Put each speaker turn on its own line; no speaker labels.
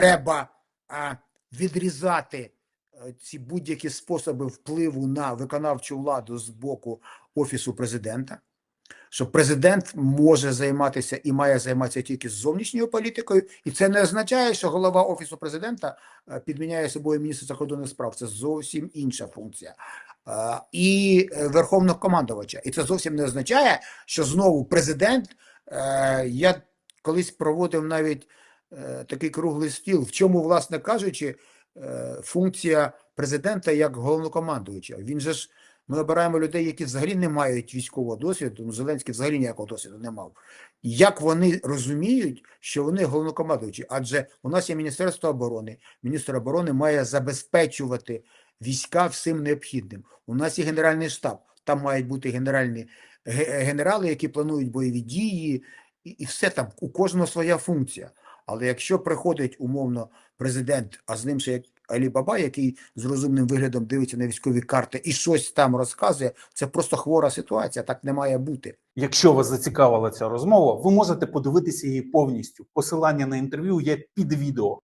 треба відрізати е, ці будь-які способи впливу на виконавчу владу з боку офісу президента. Що президент може займатися і має займатися тільки зовнішньою політикою, і це не означає, що голова офісу президента е, підміняє собою міністр закордонних справ. Це зовсім інша функція. Е, І верховного командувача. І це зовсім не означає, що знову президент. Я колись проводив навіть такий круглий стіл, в чому, власне кажучи, е, функція президента як головнокомандуючого. Він же ж ми обираємо людей, які взагалі не мають військового досвіду. Ну, Зеленський взагалі ніякого досвіду не мав. Як вони розуміють, що вони головнокомандуючі? Адже у нас є Міністерство оборони. Міністр оборони має забезпечувати війська всім необхідним. У нас є Генеральний штаб. Там мають бути генеральні генерали, які планують бойові дії, і, і все там. У кожного своя функція. Але якщо приходить умовно президент, а з ним ще як Алі Баба, який з розумним виглядом дивиться на військові карти і щось там розказує, це просто хвора ситуація, так не має бути.
Якщо вас зацікавила ця розмова, ви можете подивитися її повністю. Посилання на інтерв'ю є під відео.